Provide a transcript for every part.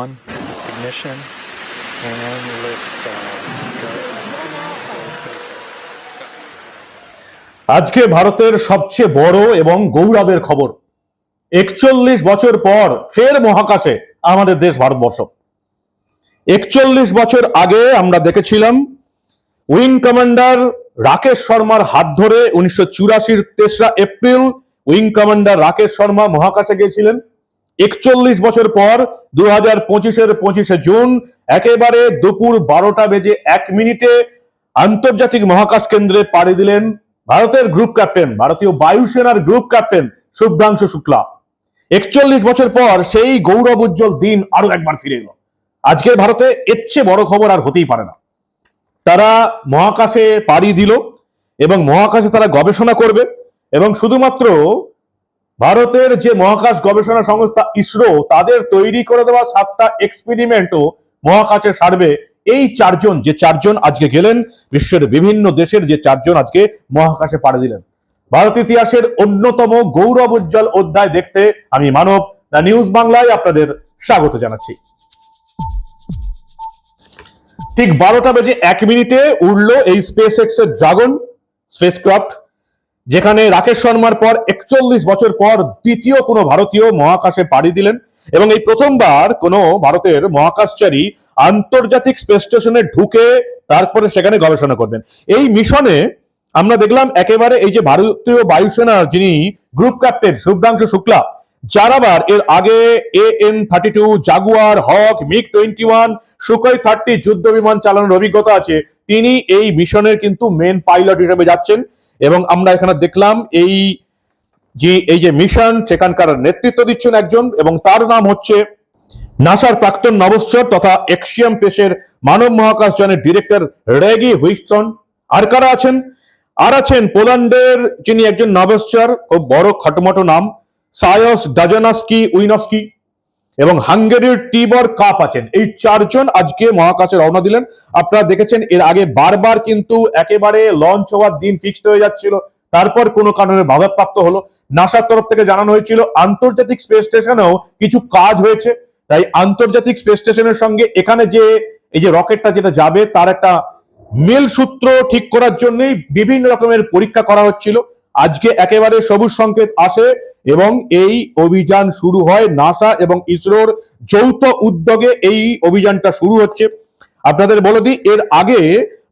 one, ignition, and lift আজকে ভারতের সবচেয়ে বড় এবং গৌরবের খবর। একচল্লিশ বছর পর ফের মহাকাশে আমাদের দেশ ভারতবর্ষ। একচল্লিশ বছর আগে আমরা দেখেছিলাম উইং কমান্ডার রাকেশ শর্মার হাত ধরে উনিশশো চুরাশির তেসরা April wing commander Rakesh Sharma মহাকাশে গিয়েছিলেন। একচল্লিশ বছর পর দু হাজার পঁচিশের পঁচিশে জুন, একেবারে দুপুর বারোটা বেজে এক মিনিটে আন্তর্জাতিক মহাকাশ কেন্দ্রে পাড়ি দিলেন ভারতের গ্রুপ ক্যাপ্টেন ভারতীয় বায়ুসেনার গ্রুপ ক্যাপ্টেন শুভ্রাংশু শুক্লা। একচল্লিশ বছর পর সেই গৌরব উজ্জ্বল দিন আরও একবার ফিরে এলো। আজকে ভারতে এর চেয়ে বড় খবর আর হতেই পারে না। তারা মহাকাশে পাড়ি দিল এবং মহাকাশে তারা গবেষণা করবে এবং শুধুমাত্র ভারতের যে মহাকাশ গবেষণা সংস্থা ইসরো, তাদের তৈরি করে দেওয়া সাতটা এক্সপেরিমেন্টও মহাকাশে সারবে। এই চারজন, যে চারজন আজকে গেলেন, বিশ্বের বিভিন্ন দেশের যে চারজন আজকে মহাকাশে পাড়ি দিলেন। ভারত ইতিহাসের অন্যতম গৌরব উজ্জ্বল অধ্যায় দেখতে আমি মানব, দ্য নিউজ বাংলায় আপনাদের স্বাগত জানাচ্ছি। ঠিক বারোটা বেজে এক মিনিটে উড়লো এই স্পেস এক্সের ড্রাগন স্পেসক্রাফট যেখানে রাকেশ শর্মার পর একচল্লিশ বছর পর দ্বিতীয় কোনো ভারতীয় মহাকাশে পাড়ি দিলেন এবং এই প্রথমবার কোনো ভারতের মহাকাশচারী আন্তর্জাতিক স্পেস স্টেশনে ঢুকে তারপরে সেখানে গবেষণা করবেন। এই মিশনে আমরা দেখলাম একেবারে এই যে ভারতীয় বায়ুসেনার যিনি গ্রুপ ক্যাপ্টেন শুভ্রাংশু শুক্লা, যার আবার এর আগে A N thirty two Jaguar Hawk MiG twenty one Sukhoi thirty যুদ্ধ বিমান চালানোর অভিজ্ঞতা আছে, তিনি এই মিশনের কিন্তু মেন পাইলট হিসেবে যাচ্ছেন। এবং আমরা এখানে দেখলাম এই যে এই যে মিশন, সেখানকার নেতৃত্ব দিচ্ছেন একজন এবং তার নাম হচ্ছে নাসার প্রাক্তন নভশ্চর তথা এক্সিয়াম পেশের মানব মহাকাশ যানের ডিরেক্টর রেগি হুইকসন আর কারা আছেন? আর আছেন পোল্যান্ডের যিনি একজন নভশ্চর, খুব বড়, খটমটো নাম, সায়স ডাজানাস্কি উইনস্কি। এবং হাঙ্গেরির টিবর কাপ আছেন। এই চারজন আজকে মহাকাশে রওনা দিলেন। আপনারা দেখেছেন, এর আগে বারবার কিন্তু একেবারে লঞ্চ হওয়ার দিন ফিক্সড হয়ে যাচ্ছিল। তারপর কোনো কারণে বাধাপ্রাপ্ত হলো। নাসার তরফ থেকে জানানো হয়েছিল, আন্তর্জাতিক স্পেস স্টেশনেও কিছু কাজ হয়েছে। তাই আন্তর্জাতিক স্পেস স্টেশনের সঙ্গে এখানে যে, এই যে রকেটটা যেটা যাবে, তার একটা মেল সূত্র ঠিক করার জন্যই বিভিন্ন রকমের পরীক্ষা করা হচ্ছিল। আজকে একেবারে সবুজ সংকেত আসে। এবং এই অভিযান শুরু হয় নাসা এবং ইসরোর যৌথ উদ্যোগে এই অভিযানটা শুরু হচ্ছে। আপনাদের বলে দিই, এর আগে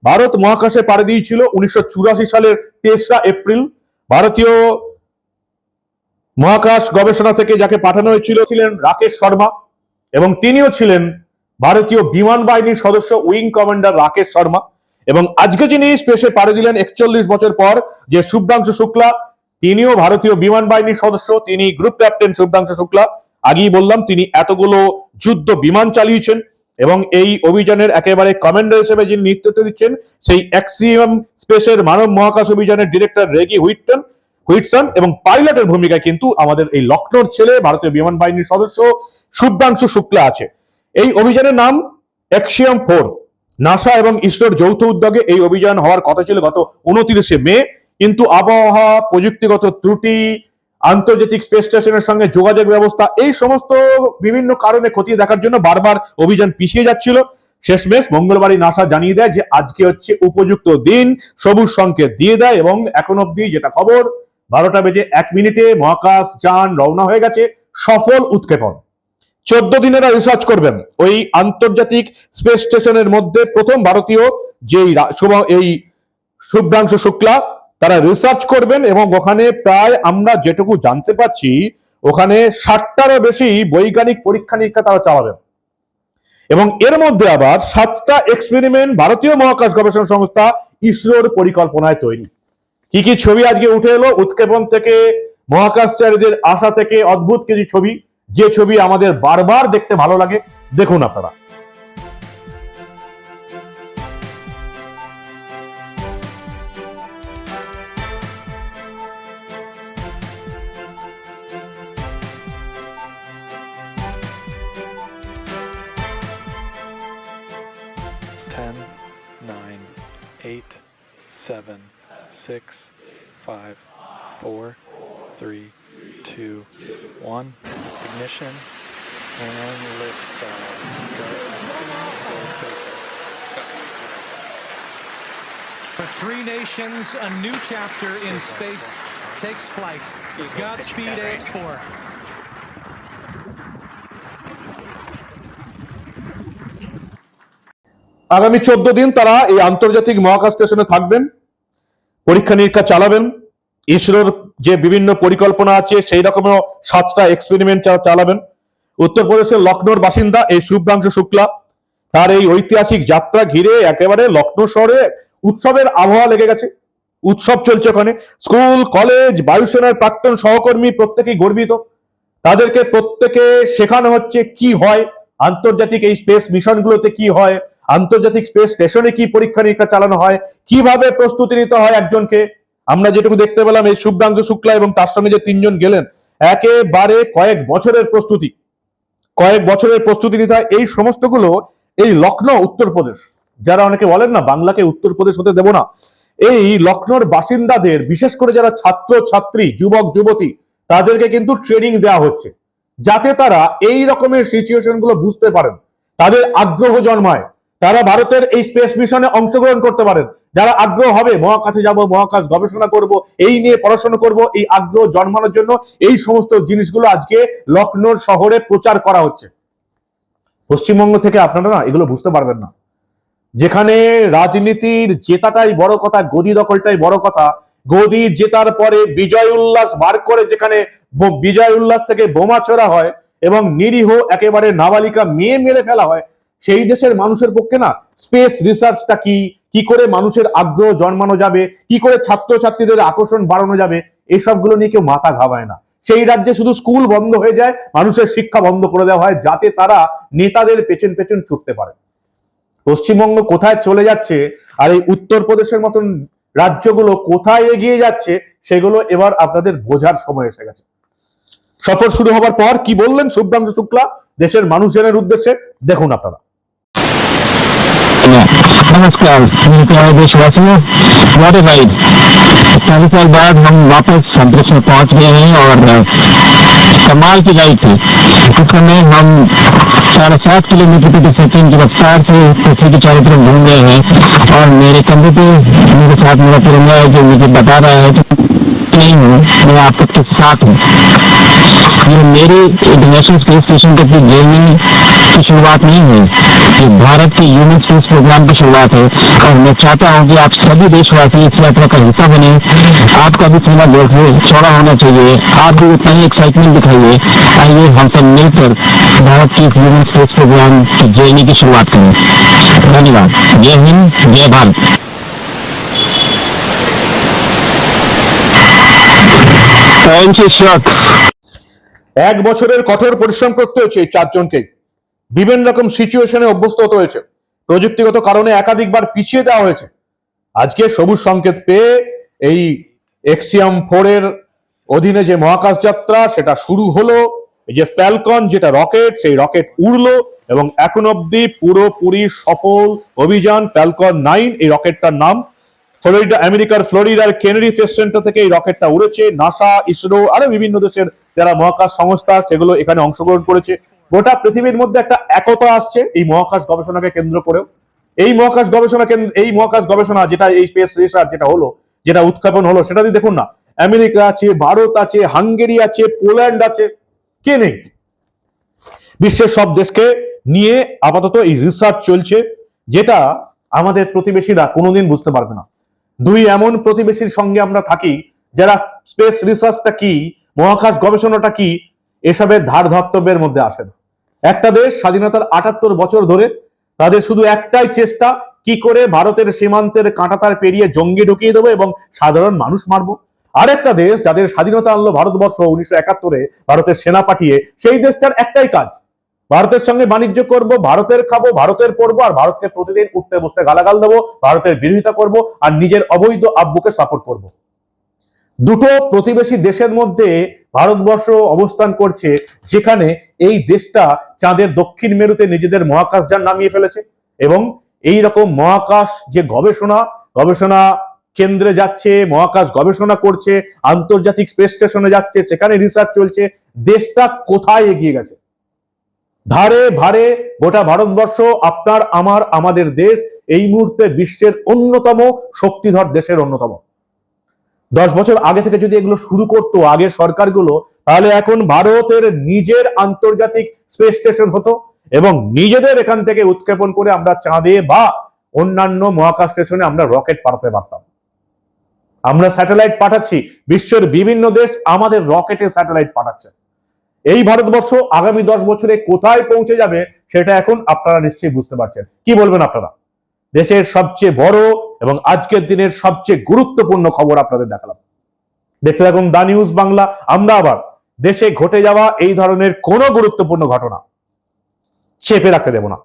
ভারত মহাকাশে পাড়ি দিয়েছিল উনিশশো চুরাশি সালের তেসরা এপ্রিল। ভারতীয় মহাকাশ গবেষণা থেকে যাকে পাঠানো হয়েছিল ছিলেন রাকেশ শর্মা এবং তিনিও ছিলেন ভারতীয় বিমান বাহিনীর সদস্য উইং কমান্ডার রাকেশ শর্মা। এবং আজকে যিনি স্পেসে পাড়ি দিলেন একচল্লিশ বছর পর যে শুভ্রাংশু শুক্লা তিনিও ভারতীয় বিমান বাহিনীর সদস্য, তিনি গ্রুপ ক্যাপ্টেন শুভ্রাংশু শুক্লা। আগেই বললাম, তিনি এতগুলো যুদ্ধ বিমান চালিয়েছেন এবং এই অভিযানের একেবারে কমান্ডার হিসেবে যিনি নেতৃত্ব দিচ্ছেন, সেই অ্যাক্সিয়াম স্পেসের মানব মহাকাশ অভিযানের ডিরেক্টর রেগি হুইটন হুইটসন এবং পাইলটের ভূমিকায় কিন্তু আমাদের এই লখনৌর ছেলে, ভারতীয় বিমান বাহিনীর সদস্য শুভ্রাংশু শুক্লা আছে। এই অভিযানের নাম অ্যাক্সিয়াম ফোর নাসা এবং ইসরোর যৌথ উদ্যোগে এই অভিযান হওয়ার কথা ছিল গত উনত্রিশে মে। কিন্তু আবহাওয়া, প্রযুক্তিগত ত্রুটি, আন্তর্জাতিক স্পেস স্টেশনের সঙ্গে যোগাযোগ ব্যবস্থা, এই সমস্ত বিভিন্ন কারণে খতিয়ে দেখার জন্য বারবার অভিযান পিছিয়ে যাচ্ছিল। শেষমেশ মঙ্গলবারই নাসা জানিয়ে দেয় যে, আজকে হচ্ছে উপযুক্ত দিন, সবুজ সংকেত দিয়ে দেয় এবং এখন অব্দি যেটা খবর, বারোটা বেজে এক মিনিটে মহাকাশ যান রওনা হয়ে গেছে, সফল উৎক্ষেপণ। চোদ্দ দিনেরা রিসার্চ করবেন। ওই আন্তর্জাতিক স্পেস স্টেশনের মধ্যে প্রথম ভারতীয়, যেই এই শুভ্রাংশু শুক্লা তারা রিসার্চ করবেন এবং ওখানে প্রায় আমরা যেটুকু জানতে পাচ্ছি ওখানে ষাটটারও বেশি বৈজ্ঞানিক পরীক্ষা নিরীক্ষা তারা চালাবেন এবং এর মধ্যে আবার সাতটা এক্সপেরিমেন্ট ভারতীয় মহাকাশ গবেষণা সংস্থা ইসরোর পরিকল্পনায় তৈরি। কি কি ছবি আজকে উঠে এলো? উৎক্ষেপণ থেকে মহাকাশচারীদের আশা থেকে অদ্ভুত কিছু ছবি। যে ছবি আমাদের বারবার দেখতে ভালো লাগে, দেখুন আপনারা। seven, six, five, four, three, two, one. Ignition and lift off. For three nations, a new chapter in space takes flight. Godspeed AX4. আগামী চোদ্দ দিন তারা এই আন্তর্জাতিক মহাকাশ স্টেশনে থাকবেন পরীক্ষা নিরীক্ষা চালাবেন। ইসরোর যে বিভিন্ন পরিকল্পনা আছে, সেই রকমের সাতটা এক্সপেরিমেন্ট চালাবেন। উত্তরপ্রদেশের লখনৌর বাসিন্দা এই শুভ্রাংশু শুক্লা, তার এই ঐতিহাসিক যাত্রা ঘিরে একেবারে লখনৌ শহরে উৎসবের আবহাওয়া লেগে গেছে। উৎসব চলছে ওখানে। স্কুল, কলেজ, বায়ুসেনার প্রাক্তন সহকর্মী প্রত্যেকেই গর্বিত। তাদেরকে প্রত্যেকে শেখানো হচ্ছে কি হয়, আন্তর্জাতিক এই স্পেস মিশনগুলোতে কি হয় আন্তর্জাতিক স্পেস স্টেশনে কি পরীক্ষা নিরীক্ষা চালানো হয়? কীভাবে প্রস্তুতি নিতে হয় একজনকে? আমরা যেটুকু দেখতে পেলাম, এই শুভ্রাংশু শুক্লা এবং তার সঙ্গে যে তিনজন গেলেন, একেবারে কয়েক বছরের প্রস্তুতি। কয়েক বছরের প্রস্তুতি নিতে হয়। এই সমস্তগুলো এই লখনৌ উত্তরপ্রদেশ। যারা অনেকে বলেন না, বাংলাকে উত্তরপ্রদেশ হতে দেব না। এই লখনৌর বাসিন্দাদের, বিশেষ করে যারা ছাত্র, ছাত্রী, যুবক, যুবতী, তাদেরকে কিন্তু ট্রেনিং দেওয়া হচ্ছে। যাতে তারা এই রকমের সিচুয়েশনগুলো বুঝতে পারেন। তাদের আগ্রহ জন্মায়। তারা ভারতের এই স্পেস মিশনে অংশগ্রহণ করতে পারেন। যারা আগ্রহ হবে, মহাকাশে যাব, মহাকাশ গবেষণা করব, এই নিয়ে পড়াশোনা করব, এই আগ্রহ জন্মানোর জন্য এই সমস্ত জিনিসগুলো আজকে লখনৌর শহরে প্রচার করা হচ্ছে। পশ্চিমবঙ্গ থেকে আপনারা না এগুলো বুঝতে পারবেন না। যেখানে রাজনীতির জেতাটাই বড় কথা, গদি দখলটাই বড় কথা, গদি জেতার পরে বিজয় উল্লাস বার করে যেখানে বিজয় উল্লাস থেকে বোমা ছোড়া হয় এবং নিরীহ একেবারে নাবালিকা মেয়ে মেরে ফেলা হয় সেই দেশের মানুষের পক্ষে না স্পেস রিসার্চটা কি? কি করে মানুষের আগ্রহ জন্মানো যাবে? কি করে ছাত্রছাত্রীদের আকর্ষণ বাড়ানো যাবে? এসবগুলো নিয়ে কেউ মাথা ঘামায় না। সেই রাজ্যে শুধু স্কুল বন্ধ হয়ে যায়, মানুষের শিক্ষা বন্ধ করে দেওয়া হয় যাতে তারা নেতাদের পেছন পেছন ছুটতে পারে। পশ্চিমবঙ্গ কোথায় চলে যাচ্ছে আর এই উত্তরপ্রদেশের মতন রাজ্যগুলো কোথায় এগিয়ে যাচ্ছে, সেগুলো এবার আপনাদের বোঝার সময় এসে গেছে। সফর শুরু হবার পর কি বললেন শুভ্রাংশু শুক্লা? দেশের মানুষজনের উদ্দেশ্যে দেখুন আপনারা। नमस्कार प्यारे देशवासियों वाटे भाई चालीस साल बाद हम वापस अंतरिक्ष में पहुँच गए हैं और, कमाल की राइड थी। इस समय हम साढ़े सात किलोमीटर प्रति सेकंड की रफ्तार से पृथ्वी की चारों तरफ़ घूम रहे हैं और मेरे कंधे पे, मेरे साथ मेरा तिरंगा है जो मुझे बता रहा है कि नहीं हूँ, मैं आप सबके साथ हूँ। ये मेरी इंटरनेशनल स्पेस स्टेशन तक की जर्नी की शुरुआत नहीं है ये भारत के ह्यूमन स्पेस प्रोग्राम की शुरुआत है। और मैं चाहता हूँ कि आप सभी देशवासी इस यात्रा का हिस्सा बने। आपका भी सीमा देखिए चौड़ा होना चाहिए। आप भी उतना ही एक्साइटमेंट दिखाइए। आइए, हम सब मिलकर भारत के ह्यूमन स्पेस प्रोग्राम की जर्नी की शुरुआत करें। धन्यवाद। जय हिंद, जय भारत। এক বছরের কঠোর পরিশ্রম করতে হয়েছে এই চারজনকে। বিভিন্ন রকম সিচুয়েশনে অভ্যস্ত হতে হয়েছে। প্রযুক্তিগত কারণে একাধিকবার পিছিয়ে দেওয়া হয়েছে। আজকে সবুজ সংকেত পেয়ে এই এক্সিয়াম ফোর এর অধীনে যে মহাকাশ যাত্রা, সেটা শুরু হলো। এই যে ফ্যালকন যেটা রকেট সেই রকেট উড়লো এবং এখন অব্দি পুরোপুরি সফল অভিযান ফ্যালকন নাইন এই রকেটটার নাম ফ্লোরিডা, আমেরিকার ফ্লোরিডার কেনেডি স্পেস সেন্টার থেকে এই রকেটটা উড়েছে। নাসা, ইসরো আরও বিভিন্ন দেশের যারা মহাকাশ সংস্থা, সেগুলো এখানে অংশগ্রহণ করেছে। গোটা পৃথিবীর মধ্যে একটা একতা আসছে এই মহাকাশ গবেষণাকে কেন্দ্র করেও। এই মহাকাশ গবেষণা কেন্দ্র এই মহাকাশ গবেষণা যেটা এই স্পেস রিসার্চ যেটা হলো, যেটা উৎক্ষেপণ হলো, সেটা দিয়ে দেখুন না। আমেরিকা আছে, ভারত আছে, হাঙ্গেরি আছে, পোল্যান্ড আছে, কে নেই? বিশ্বের সব দেশকে নিয়ে আপাতত এই রিসার্চ চলছে, যেটা আমাদের প্রতিবেশীরা কোনোদিন বুঝতে পারবে না। দুই এমন প্রতিবেশীর সঙ্গে আমরা থাকি যারা স্পেস রিসার্চটা কি, মহাকাশ গবেষণাটা কি, এসবের ধার ধর্তব্যের মধ্যে আসে না একটা দেশ স্বাধীনতার আটাত্তর বছর ধরে তাদের শুধু একটাই চেষ্টা, কি করে ভারতের সীমান্তের কাঁটাতার পেরিয়ে জঙ্গি ঢুকিয়ে দেবো এবং সাধারণ মানুষ মারবো। আরেকটা দেশ যাদের স্বাধীনতা আনলো ভারতবর্ষ উনিশশো একাত্তরে, ভারতের সেনা পাঠিয়ে, সেই দেশটার একটাই কাজ ভারতের সঙ্গে বাণিজ্য করব, ভারতের খাব, ভারতের পড়ব আর ভারতকে প্রতিদিন উঠতে বসতে গালাগাল দেবো, ভারতের বিরোধিতা করব, আর নিজের অবৈধ আব্বুকে সাপোর্ট করব। দুটো প্রতিবেশী দেশের মধ্যে ভারতবর্ষ অবস্থান করছে, যেখানে এই দেশটা চাঁদের দক্ষিণ মেরুতে নিজেদের মহাকাশ যান নামিয়ে ফেলেছে, এবং এই রকম মহাকাশ যে গবেষণা গবেষণা কেন্দ্রে যাচ্ছে, মহাকাশ গবেষণা করছে, আন্তর্জাতিক স্পেস স্টেশনে যাচ্ছে, সেখানে রিসার্চ চলছে, দেশটা কোথায় এগিয়ে গেছে? ধারে ভারে গোটা ভারতবর্ষ, আপনার, আমার, আমাদের দেশ এই মুহূর্তে বিশ্বের অন্যতম শক্তিধর দেশের অন্যতম। দশ বছর আগে থেকে যদি এগুলো শুরু করতো আগের সরকারগুলো, তাহলে এখন ভারতের নিজের আন্তর্জাতিক স্পেস স্টেশন হতো এবং নিজেদের এখান থেকে উৎক্ষেপণ করে আমরা চাঁদে বা অন্যান্য মহাকাশ স্টেশনে আমরা রকেট পাঠাতে পারতাম। আমরা স্যাটেলাইট পাঠাচ্ছি, বিশ্বের বিভিন্ন দেশ আমাদের রকেটে স্যাটেলাইট পাঠাচ্ছে। এই ভারতবর্ষ আগামী দশ বছরে কোথায় পৌঁছে যাবে সেটা এখন আপনারা নিশ্চয়ই বুঝতে পারছেন। কি বলবেন আপনারা? দেশের সবচেয়ে বড় এবং আজকের দিনের সবচেয়ে গুরুত্বপূর্ণ খবর আপনাদের দেখালাম। দেখতে থাকুন দা নিউজ বাংলা, আমরা আবার দেশে ঘটে যাওয়া এই ধরনের কোনো গুরুত্বপূর্ণ ঘটনা চেপে রাখতে দেব না।